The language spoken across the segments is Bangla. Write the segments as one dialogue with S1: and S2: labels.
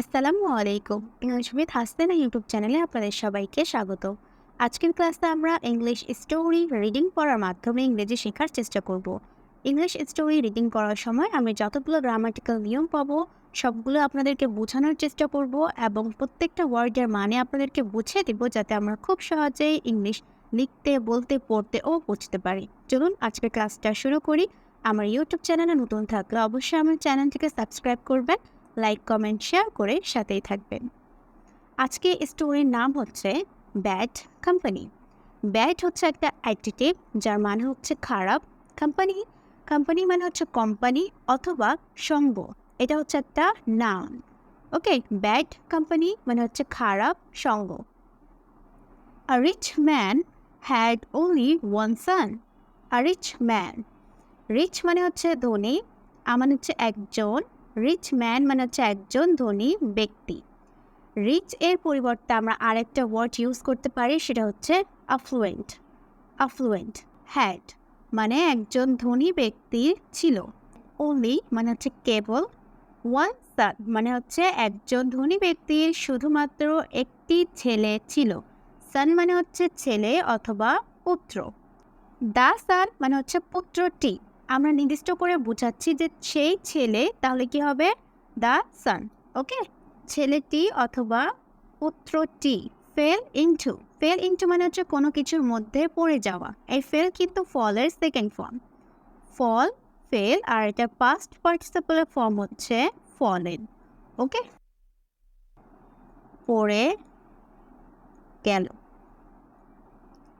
S1: আসসালামু আলাইকুম। ইংলিশ উইথ হাসতেনা ইউটিউব চ্যানেলে আপনাদের সবাইকে স্বাগত। আজকের ক্লাসে আমরা ইংলিশ স্টোরি রিডিং পড়ার মাধ্যমে ইংরেজি শেখার চেষ্টা করব। ইংলিশ স্টোরি রিডিং করার সময় আমি যতগুলো গ্রামাটিক্যাল নিয়ম পাবো, সবগুলো আপনাদেরকে বোঝানোর চেষ্টা করব এবং প্রত্যেকটা ওয়ার্ডের মানে আপনাদেরকে বুঝিয়ে দিব যাতে আমরা খুব সহজেই ইংলিশ লিখতে, বলতে, পড়তে ও বুঝতে পারি। চলুন আজকের ক্লাসটা শুরু করি। আমার ইউটিউব চ্যানেলে নতুন থাকলে অবশ্যই আমার চ্যানেলটিকে সাবস্ক্রাইব করবেন লাইক কমেন্ট শেয়ার করে সাথেই থাকবেন। আজকে স্টোরির নাম হচ্ছে ব্যাড কোম্পানি ব্যাড হচ্ছে একটা অ্যাটিটিভ যার মানে হচ্ছে খারাপ। কোম্পানি কোম্পানি মানে হচ্ছে কোম্পানি অথবা সঙ্গ। এটা হচ্ছে একটা নাম ওকে ব্যাড কোম্পানি মানে হচ্ছে খারাপ, সঙ্গ। A rich man had only one son a rich man rich মানে হচ্ছে ধনী। আমার হচ্ছে একজন। রিচ ম্যান মানে হচ্ছে একজন ধনী ব্যক্তি। রিচ এর পরিবর্তে আমরা আরেকটা ওয়ার্ড ইউজ করতে পারি, সেটা হচ্ছে আফ্লুয়েন্ট আফ্লুয়েন্ট হ্যাড মানে একজন ধনী ব্যক্তি ছিল। ওনলি মানে হচ্ছে কেবল ওয়ান সান মানে হচ্ছে একজন ধনী ব্যক্তির শুধুমাত্র একটি ছেলে ছিল। সান মানে হচ্ছে ছেলে অথবা পুত্র। দা সান মানে হচ্ছে পুত্রটি। আমরা নির্দিষ্ট করে বোঝাচ্ছি যে সেই ছেলে, তাহলে কি হবে? দ্য সান ওকে ছেলেটি অথবা পুত্রটি ফেল ইনটু ফেল ইনটু মানে হচ্ছে কোনো কিছুর মধ্যে পড়ে যাওয়া। এই ফেল কিন্তু ফলের সেকেন্ড ফর্ম ফল ফেল আর এটা পাস্ট পার্টিসিপেলের ফর্ম হচ্ছে ফলেন ওকে পড়ে গেল।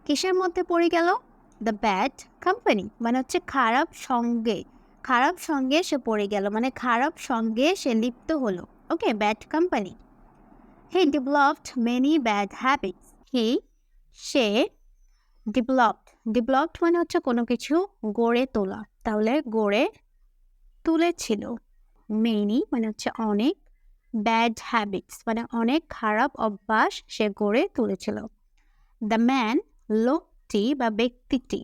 S1: কিসের মধ্যে পড়ে গেল? দ্য ব্যাড কোম্পানি মানে হচ্ছে খারাপ সঙ্গে খারাপ সঙ্গে সে পড়ে গেল মানে খারাপ সঙ্গে সে লিপ্ত হলো। Okay bad company he developed many bad habits he say developed developed মানে হচ্ছে কোনো কিছু গড়ে তোলা, তাহলে গড়ে তুলেছিল। মেনি মানে হচ্ছে অনেক ব্যাড হ্যাবিটস মানে অনেক খারাপ অভ্যাস সে গড়ে তুলেছিল। দ্য ম্যান লোকটি বা ব্যক্তিটি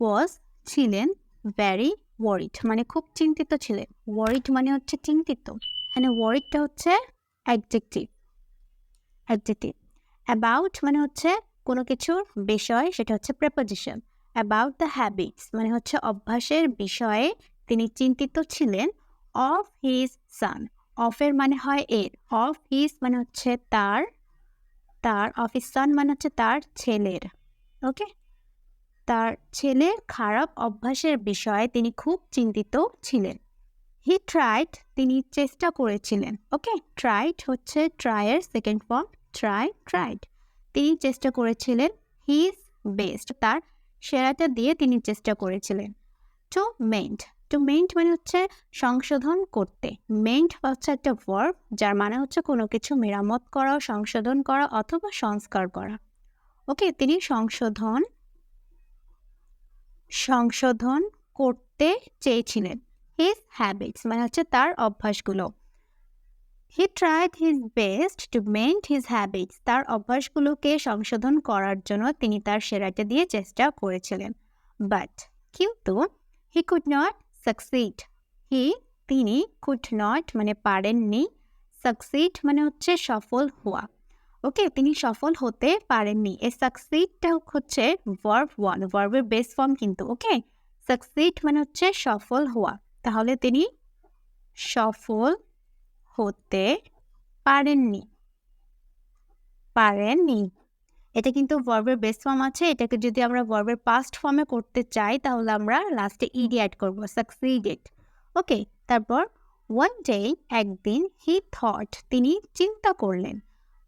S1: ওয়াজ ছিলেন ভ্যারি ওয়ারিড মানে খুব চিন্তিত ছিলেন। ওয়ারিড মানে হচ্ছে চিন্তিত। মানে ওয়ারিডটা হচ্ছে অ্যাডজেক্টিভ অ্যাডজেক্টিভ অ্যাবাউট মানে হচ্ছে কোনো কিছুর বিষয়, সেটা হচ্ছে প্রেপোজিশন অ্যাবাউট দ্য হ্যাবিটস মানে হচ্ছে অভ্যাসের বিষয়ে তিনি চিন্তিত ছিলেন। অফ হিজ সান অফের মানে হয় এর। অফ হিজ মানে হচ্ছে তার তার অফিস সান মানে হচ্ছে তার ছেলের। ওকে তার ছেলের খারাপ অভ্যাসের বিষয়ে তিনি খুব চিন্তিত ছিলেন। হি ট্রাইড তিনি চেষ্টা করেছিলেন, ওকে? ট্রাইড হচ্ছে ট্রায়ের সেকেন্ড ফর্ম ট্রাই ট্রাইড তিনি চেষ্টা করেছিলেন হিজ বেস্ট তার সেরাটা দিয়ে তিনি চেষ্টা করেছিলেন। টু মেন্ট টু মেন্ট মানে হচ্ছে সংশোধন করতে। মেন্ট হচ্ছে একটা ভার্ব যার মানে হচ্ছে কোনো কিছু মেরামত করা, সংশোধন করা অথবা সংস্কার করা। ওকে, তিনি সংশোধন সংশোধন করতে চেয়েছিলেন। হিজ হ্যাবিটস মানে হচ্ছে তার অভ্যাসগুলো। He tried his best to mend his habits তার অভ্যাসগুলোকে সংশোধন করার জন্য তিনি তার সেরাটা দিয়ে চেষ্টা করেছিলেন। বাট কিন্তু he could not succeed he তিনি কুড নট মানে পারেননি। সাকসিড মানে হচ্ছে সফল হওয়া। ওকে, তিনি সফল হতে পারেননি। এই সাকসিডটা হচ্ছে ভার্ব ওয়ান ভার্বের বেস ফর্ম কিন্তু, ওকে? সাকসিড মানে হচ্ছে সফল হওয়া। তাহলে তিনি সফল হতে পারেননি। পারেননি। এটা কিন্তু ভার্বের বেস ফর্ম আছে। এটাকে যদি আমরা ভার্বের পাস্ট ফর্মে করতে চাই, তাহলে আমরা লাস্টে ইডি অ্যাড করব সাকসিডেড ওকে, তারপর ওয়ান ডে একদিন হি থট তিনি চিন্তা করলেন।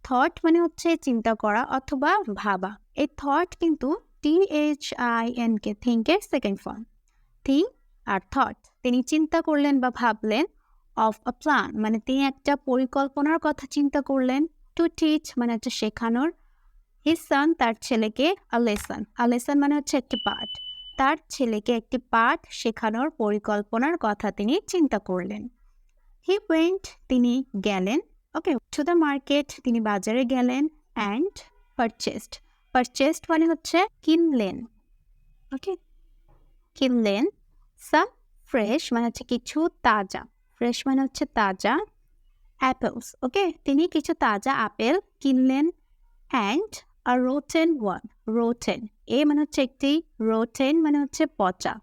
S1: থট মানে হচ্ছে চিন্তা করা অথবা ভাবা। এই থট কিন্তু T H I N K থিঙ্কের second form think আর থট তিনি চিন্তা করলেন বা ভাবলেন অফ আ প্ল্যান মানে তিনি একটা পরিকল্পনার কথা চিন্তা করলেন টু টিচ মানে হচ্ছে শেখানোর। হিজ সান তার ছেলেকে আ লেসন আ লেসন মানে হচ্ছে একটি পাঠ। তার ছেলেকে একটি পাঠ শেখানোর পরিকল্পনার কথা তিনি চিন্তা করলেন। হি ওয়েন্ট তিনি গেলেন। ওকে টু দ্য মার্কেট তিনি বাজারে গেলেন অ্যান্ড পারচেস্ট পারচেস্ট মানে হচ্ছে কিনলেন। ওকে কিনলেন সাম ফ্রেশ মানে হচ্ছে কিছু তাজা। ফ্রেশ মানে হচ্ছে তাজা অ্যাপেলস ওকে তিনি কিছু তাজা আপেল কিনলেন and a rotten one rotten a মানে হচ্ছে একটি রোটেন মানে হচ্ছে পচা।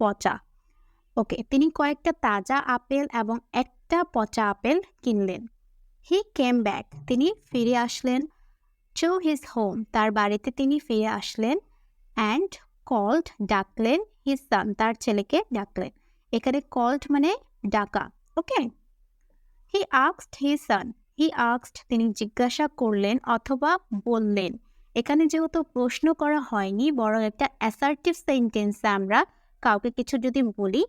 S1: পচা। ওকে তিনি কয়েকটা তাজা আপেল এবং একটা পচা আপেল কিনলেন। হি কেম ব্যাক তিনি ফিরে আসলেন টু হিজ হোম তার বাড়িতে তিনি ফিরে আসলেন অ্যান্ড কল্ড ডাকলেন হিজ সান তার ছেলেকে ডাকলেন। এখানে কল্ড মানে ডাকা ওকে হি আক্সড হি সান হি আক্সড তিনি জিজ্ঞাসা করলেন অথবা বললেন। এখানে যেহেতু প্রশ্ন করা হয়নি, বরং একটা অ্যাসার্টিভ সেন্টেন্সে আমরা কাউকে কিছু যদি বলি,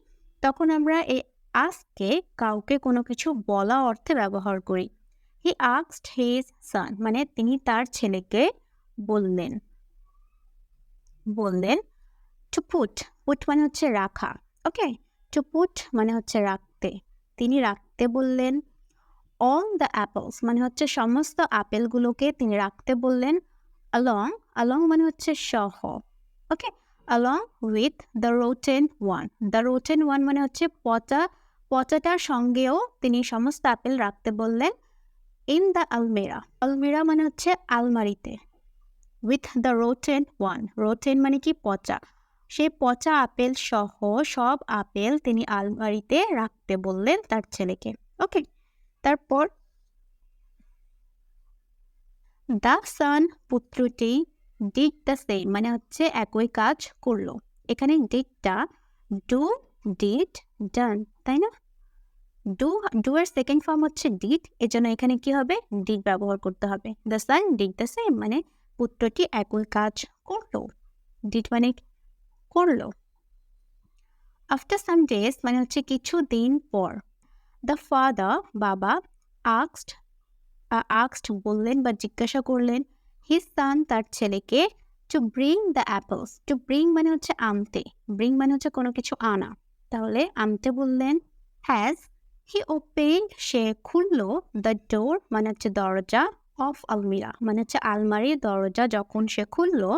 S1: তখন আমরা এই আস্ককে কাউকে কোনো কিছু বলা অর্থে ব্যবহার করি। হি আক্সড হিজ সান মানে তিনি তার ছেলেকে বললেন বললেন টু পুট পুট মানে হচ্ছে রাখা ওকে টু পুট মানে হচ্ছে রাখতে। তিনি রাখতে বললেন অল দ্য অ্যাপলস মানে হচ্ছে সমস্ত আপেলগুলোকে তিনি রাখতে বললেন অলং along মানে হচ্ছে সহ okay along with the rotten one, the rotten one মানে হচ্ছে পচা, পচাটার সঙ্গেও তিনি সমস্ত আপেল রাখতে বললেন ইন দ্য আলমেরা আলমেরা মানে হচ্ছে আলমারিতে। With the rotten one rotten মানে কি? পচা। সেই পচা আপেল সহ সব আপেল তিনি আলমারিতে রাখতে বললেন তার ছেলেকে। ওকে তারপর দ্য সান পুত্রটি ডিড দ্য সেম মানে হচ্ছে একই কাজ করল। এখানে ডিডটা ডু ডিড ডান তাই না? ডু ডু এর সেকেন্ড ফর্ম হচ্ছে ডিড এজন্য এখানে কি হবে? ডিড ব্যবহার করতে হবে। The son did the same মানে পুত্রটি একই কাজ করল। ডিড মানে করল। আফটার সাম ডেজ মানে হচ্ছে কিছু দিন পর দ্য ফাদার বাবা আক্সড আক্সড বললেন বা জিজ্ঞাসা করলেন হিজ সান তার ছেলেকে to bring the apples to bring মানে হচ্ছে আনতে ব্রিং মানে হচ্ছে কোনো কিছু আনা। তাহলে আনতে বললেন হ্যাজ হি ওপেন সে খুললো দ্য ডোর মানে হচ্ছে দরজা অফ আলমিরা মানে হচ্ছে আলমারির দরজা যখন সে খুললো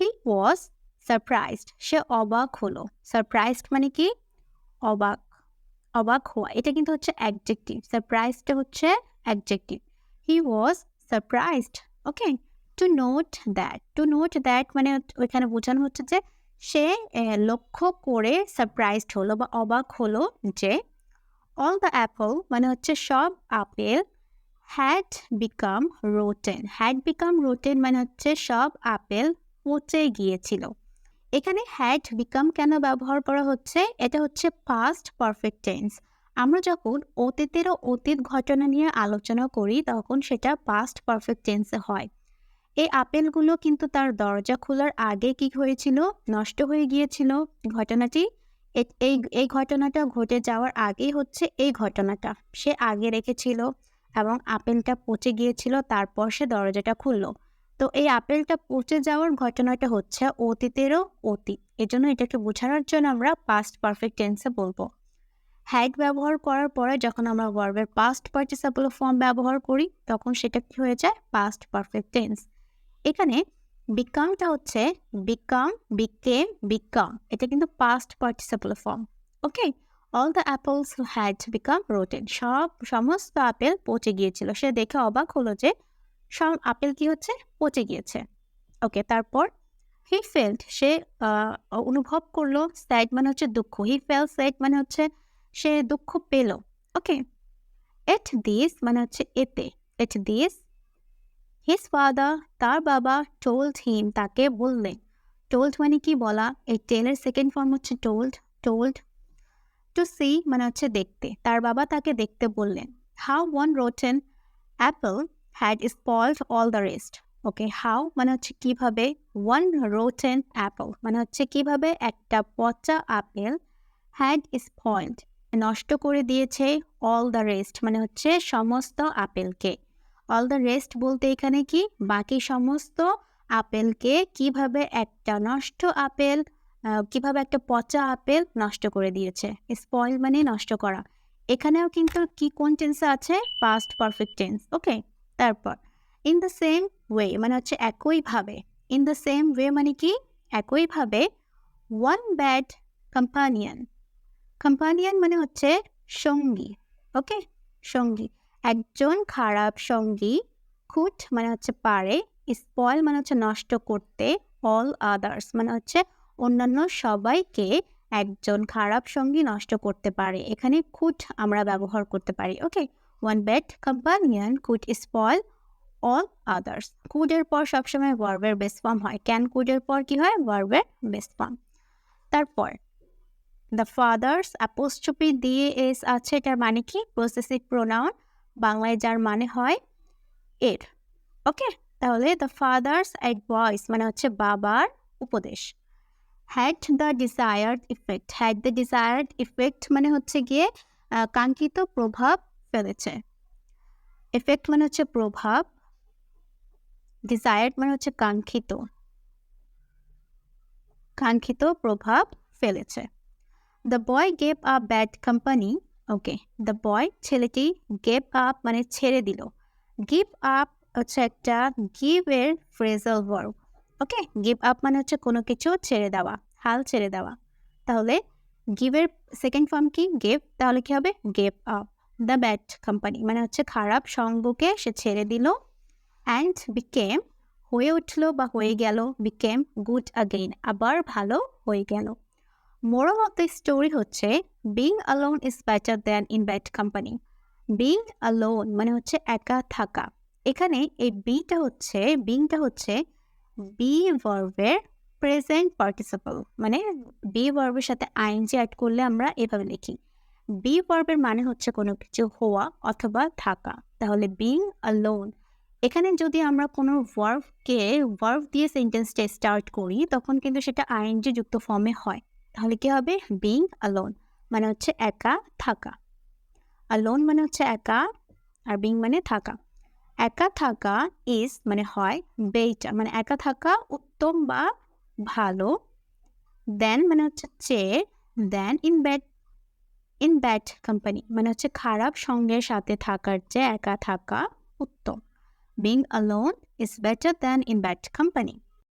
S1: হি ওয়াজ সারপ্রাইজড সে অবাক হলো। সারপ্রাইজড মানে কি? অবাক অবাক হওয়া, এটা কিন্তু হচ্ছে অ্যাডজেক্টিভ সারপ্রাইজটা হচ্ছে adjective he was surprised okay to note that to note that মানে ওইখানে বোঝানো হচ্ছে যে সে লক্ষ্য করে সারপ্রাইজড হলো বা অবাক হলো যে অল দ্য অ্যাপল মানে হচ্ছে সব apple had become rotten had become rotten মানে হচ্ছে সব আপেল পচে গিয়েছিল। এখানে হ্যাড বিকাম কেন ব্যবহার করা হচ্ছে? এটা হচ্ছে পাস্ট পারফেক্ট টেন্স আমরা যখন অতীতেরও অতীত ঘটনা নিয়ে আলোচনা করি, তখন সেটা পাস্ট পারফেক্ট টেন্সে হয়। এই আপেলগুলো কিন্তু তার দরজা খোলার আগে কি হয়েছিল? নষ্ট হয়ে গিয়েছিল। ঘটনাটি এই এই ঘটনাটা ঘটে যাওয়ার আগেই হচ্ছে এই ঘটনাটা। সে আগে রেখেছিল এবং আপেলটা পচে গিয়েছিল, তারপর সে দরজাটা খুললো। তো এই আপেলটা পচে যাওয়ার ঘটনাটা হচ্ছে অতীতেরও অতীত। এজন্য এটাকে বোঝানোর জন্য আমরা পাস্ট পারফেক্ট টেন্সে বলব। হ্যাড ব্যবহার করার পরে যখন আমরা ভার্বের পাস্ট পার্টিসিপল ফর্ম ব্যবহার করি, তখন সেটা কি হয়ে যায়? পাস্ট পারফেক্ট টেন্স এখানে বিকামটা হচ্ছে বিকাম বিকেম বিকাম এটা কিন্তু past participle form okay all the apples had become rotten সব, সমস্ত আপেল পচে গিয়েছিল। সে দেখে অবাক হলো যে সব আপেল কি হচ্ছে? পচে গিয়েছে ওকে তারপর হি ফেল্ট সে অনুভব করল স্যাড মানে হচ্ছে দুঃখ। হি ফেল স্যাড মানে হচ্ছে সে দুঃখ পেল ওকে এট দিস মানে হচ্ছে এতে। এট দিস হিস ফাদার তার বাবা টোল্ড হিম তাকে বললেন টোল্ড মানে কি বলা? এই টেলের সেকেন্ড ফর্ম হচ্ছে টোল্ড টোল্ড টু সি মানে হচ্ছে দেখতে। তার বাবা তাকে দেখতে বললেন। How one rotten apple had spoiled all the rest okay how মানে হচ্ছে কীভাবে ওয়ান রোটেন অ্যাপল মানে হচ্ছে কীভাবে একটা পচা আপেল হ্যাড স্পয়েলড নষ্ট করে দিয়েছে অল দ্য রেস্ট মানে হচ্ছে সমস্ত আপেলকে। অল দ্য রেস্ট বলতে এখানে কি? বাকি সমস্ত আপেলকে কীভাবে একটা নষ্ট আপেল কীভাবে একটা পচা আপেল নষ্ট করে দিয়েছে? স্পয়েল মানে নষ্ট করা। এখানেও কিন্তু কি, কোন টেন্সে আছে? পাস্ট পারফেক্ট টেন্স ওকে তারপর ইন দ্য সেম ওয়ে মানে হচ্ছে একইভাবে ইন দ্য সেম ওয়ে মানে কি? একইভাবে ওয়ান ব্যাড কম্পানিয়ান কম্পানিয়ান মানে হচ্ছে সঙ্গী ওকে সঙ্গী। একজন খারাপ সঙ্গী খুট মানে হচ্ছে পারে স্পয়েল মানে হচ্ছে নষ্ট করতে অল আদার্স মানে হচ্ছে অন্যান্য সবাইকে একজন খারাপ সঙ্গী নষ্ট করতে পারে। এখানে খুট আমরা ব্যবহার করতে পারি okay one bad companion could spoil all others কুডের পর সবসময় ভার্বের বেস ফর্ম হয়। ক্যান কুডের পর কি হয়? ভার্বের বেস ফর্ম তারপর দ্য ফাদার্স অ্যাপোস্ট্রপি দিয়ে এস আছে, এটার মানে কি? প্রসেসিভ প্রোনাউন বাংলায় যার মানে হয় এর। ওকে? তাহলে দ্য ফাদার্স অ্যাডভাইস মানে হচ্ছে বাবার উপদেশ। Had the desired effect had the desired effect মানে হচ্ছে গিয়ে কাঙ্ক্ষিত প্রভাব ফেলেছে। এফেক্ট মানে হচ্ছে প্রভাব ডিজায়ার্ড মানে হচ্ছে কাঙ্ক্ষিত। কাঙ্ক্ষিত প্রভাব ফেলেছে। The boy gave a bad company okay the boy ছেলেটি গেভ আপ মানে ছেড়ে দিল। গিভ আপ হচ্ছে একটা গিভ এর phrasal verb okay give up মানে হচ্ছে কোনো কিছু ছেড়ে দেওয়া, হাল ছেড়ে দেওয়া। তাহলে গিভের সেকেন্ড ফর্ম কি? গেভ তাহলে কি হবে? Gave up the bad company মানে হচ্ছে খারাপ সঙ্গকে সে ছেড়ে দিল। অ্যান্ড বিকেম হয়ে উঠল বা হয়ে গেল বিকেম গুড আগেইন আবার ভালো হয়ে গেল। মোরাল অফ দ্য স্টোরি হচ্ছে being alone is better than in bad company being alone মানে হচ্ছে একা থাকা। এখানে এই বিটা হচ্ছে বিংটা হচ্ছে বি ভার্বের প্রেজেন্ট পার্টিসিপল মানে বি ভার্বের সাথে আইনজি অ্যাড করলে আমরা এভাবে লিখি। বি ভার্বের মানে হচ্ছে কোনো কিছু হওয়া অথবা থাকা। তাহলে বিং অ্যালোন এখানে যদি আমরা কোনো ভার্ভকে ভার্ভ দিয়ে সেন্টেন্সটা স্টার্ট করি, তখন কিন্তু সেটা আইএনজি যুক্ত ফর্মে হয়। তাহলে কি হবে? বিং অ্যালোন মানে হচ্ছে একা থাকা। অ্যালোন মানে হচ্ছে একা আর বিং মানে থাকা। একা থাকা ইজ মানে হয় বেটার মানে একা থাকা উত্তম বা ভালো। দেন মানে হচ্ছে চেয়ে than in bad in bad company মানে হচ্ছে খারাপ সঙ্গের সাথে থাকার চেয়ে একা থাকা উত্তম। Being alone is better than in bad company